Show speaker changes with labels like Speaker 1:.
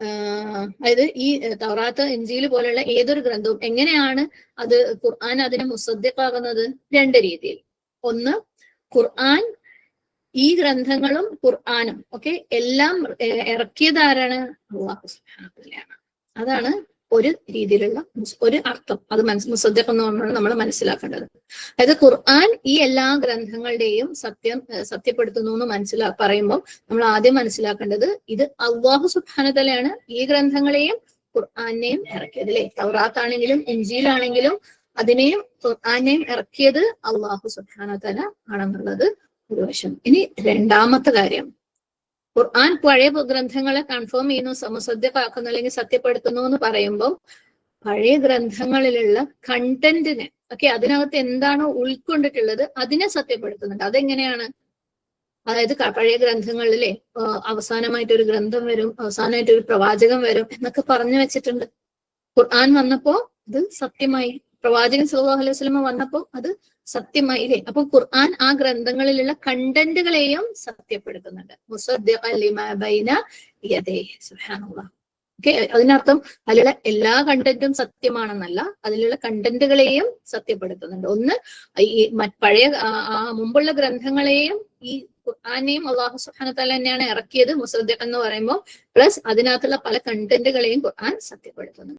Speaker 1: അതായത് ഈ തൗറാത്ത് ഇഞ്ചിയിൽ പോലെയുള്ള ഏതൊരു ഗ്രന്ഥവും എങ്ങനെയാണ് അത് ഖുർആൻ അതിനെ മുസദ്ദിഖാകുന്നത് രണ്ട് രീതിയിൽ. ഒന്ന് ഖുർആൻ ഈ ഗ്രന്ഥങ്ങളും ഖുർആാനും ഒക്കെ എല്ലാം ഇറക്കിയതാരാണ്? അള്ളാഹു അതാണ് ഒരു രീതിയിലുള്ള ഒരു അർത്ഥം അത് മനസ് മുസദ്ദിഖ് എന്ന് പറഞ്ഞാൽ നമ്മൾ മനസ്സിലാക്കേണ്ടത്. അതായത് ഖുർആൻ ഈ എല്ലാ ഗ്രന്ഥങ്ങളുടെയും സത്യം സത്യപ്പെടുത്തുന്നു എന്ന് മനസ്സിലാ പറയുമ്പോൾ നമ്മൾ ആദ്യം മനസ്സിലാക്കേണ്ടത് ഇത് അള്ളാഹു സുബ്ഹാനതാലയാണ് ഈ ഗ്രന്ഥങ്ങളെയും ഖുർആാനെയും ഇറക്കിയത് അല്ലെ? തൗറാത്താണെങ്കിലും ഇഞ്ചിയിലാണെങ്കിലും അതിനെയും ഖുർആാനെയും ഇറക്കിയത് അള്ളാഹു സുബ്ഹാനതല ആണെന്നുള്ളത് ഒരു വശം. ഇനി രണ്ടാമത്തെ കാര്യം. ഖുർആൻ പഴയ ഗ്രന്ഥങ്ങളെ കൺഫേം ചെയ്യുന്നു സമസദ്യക്കാക്കുന്നു അല്ലെങ്കിൽ സത്യപ്പെടുത്തുന്നു എന്ന് പറയുമ്പോൾ പഴയ ഗ്രന്ഥങ്ങളിലുള്ള കണ്ടന്റിനെ ഓക്കെ അതിനകത്ത് എന്താണോ ഉൾക്കൊണ്ടിട്ടുള്ളത് അതിനെ സത്യപ്പെടുത്തുന്നുണ്ട്. അതെങ്ങനെയാണ്? അതായത് പഴയ ഗ്രന്ഥങ്ങളിലെ അവസാനമായിട്ട് ഒരു ഗ്രന്ഥം വരും അവസാനമായിട്ട് ഒരു പ്രവാചകൻ വരും എന്നൊക്കെ പറഞ്ഞു വെച്ചിട്ടുണ്ട്. ഖുർആൻ വന്നപ്പോ അത് സത്യമായി പ്രവാചകൻ സല്ലല്ലാഹു അലൈഹി സ്വലമ വന്നപ്പോ അത് സത്യമായി ഇല്ലേ? അപ്പൊ ഖുർആൻ ആ ഗ്രന്ഥങ്ങളിലുള്ള കണ്ടന്റുകളെയും സത്യപ്പെടുത്തുന്നുണ്ട്. ഓക്കെ? അതിനർത്ഥം അതിലുള്ള എല്ലാ കണ്ടന്റും സത്യമാണെന്നല്ല അതിലുള്ള കണ്ടന്റുകളെയും സത്യപ്പെടുത്തുന്നുണ്ട്. ഒന്ന് ഈ പഴയ മുമ്പുള്ള ഗ്രന്ഥങ്ങളെയും ഈ ഖുർആാനെയും അള്ളാഹു സുഹാന തആല തന്നെയാണ് ഇറക്കിയത് മുസദ്ദിഖ് എന്ന് പറയുമ്പോൾ. പ്ലസ് അതിനകത്തുള്ള പല കണ്ടന്റുകളെയും ഖുർആൻ സത്യപ്പെടുത്തുന്നുണ്ട്.